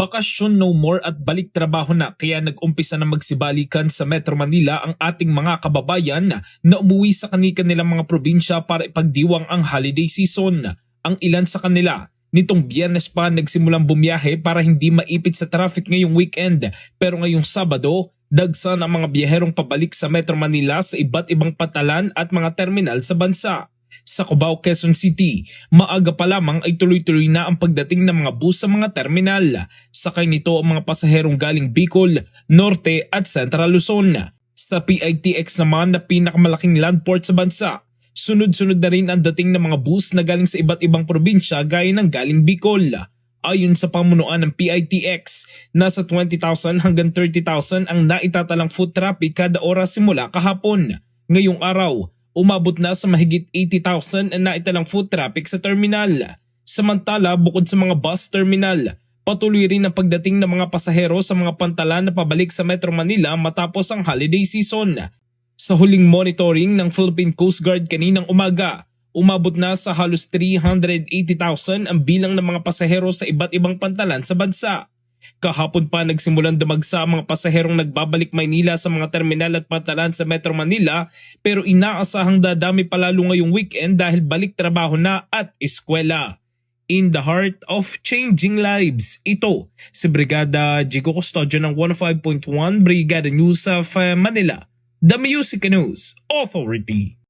Bakasyon no more at balik trabaho na kaya nag-umpisa na magsibalikan sa Metro Manila ang ating mga kababayan na umuwi sa kanilang mga probinsya para ipagdiwang ang holiday season. Ang ilan sa kanila nitong biyernes pa nagsimulang bumiyahe para hindi maipit sa traffic ngayong weekend pero ngayong Sabado dagsan ang mga biyaherong pabalik sa Metro Manila sa iba't ibang patalan at mga terminal sa bansa. Sa Cubao, Quezon City, maaga pa lamang ay tuloy-tuloy na ang pagdating ng mga bus sa mga terminal. Sakay nito ang mga pasaherong galing Bicol, Norte at Central Luzon. Sa PITX naman na pinakamalaking landport sa bansa, sunod-sunod na rin ang dating ng mga bus na galing sa iba't ibang probinsya gaya ng galing Bicol. Ayon sa pamunuan ng PITX, nasa 20,000 hanggang 30,000 ang naitatalang foot traffic kada oras simula kahapon. Ngayong araw, umabot na sa mahigit 80,000 ang naitalang foot traffic sa terminal. Samantala, bukod sa mga bus terminal, patuloy rin ang pagdating ng mga pasahero sa mga pantalan na pabalik sa Metro Manila matapos ang holiday season. Sa huling monitoring ng Philippine Coast Guard kaninang umaga, umabot na sa halos 380,000 ang bilang ng mga pasahero sa iba't ibang pantalan sa bansa. Kahapon pa nagsimulan dumagsa ang mga pasaherong nagbabalik Maynila sa mga terminal at pantalan sa Metro Manila pero inaasahang dadami palalo ngayong weekend dahil balik trabaho na at eskwela. In the heart of changing lives, ito si Brigada Jigo Custodio ng 105.1 Brigada News of Manila, The Music News Authority.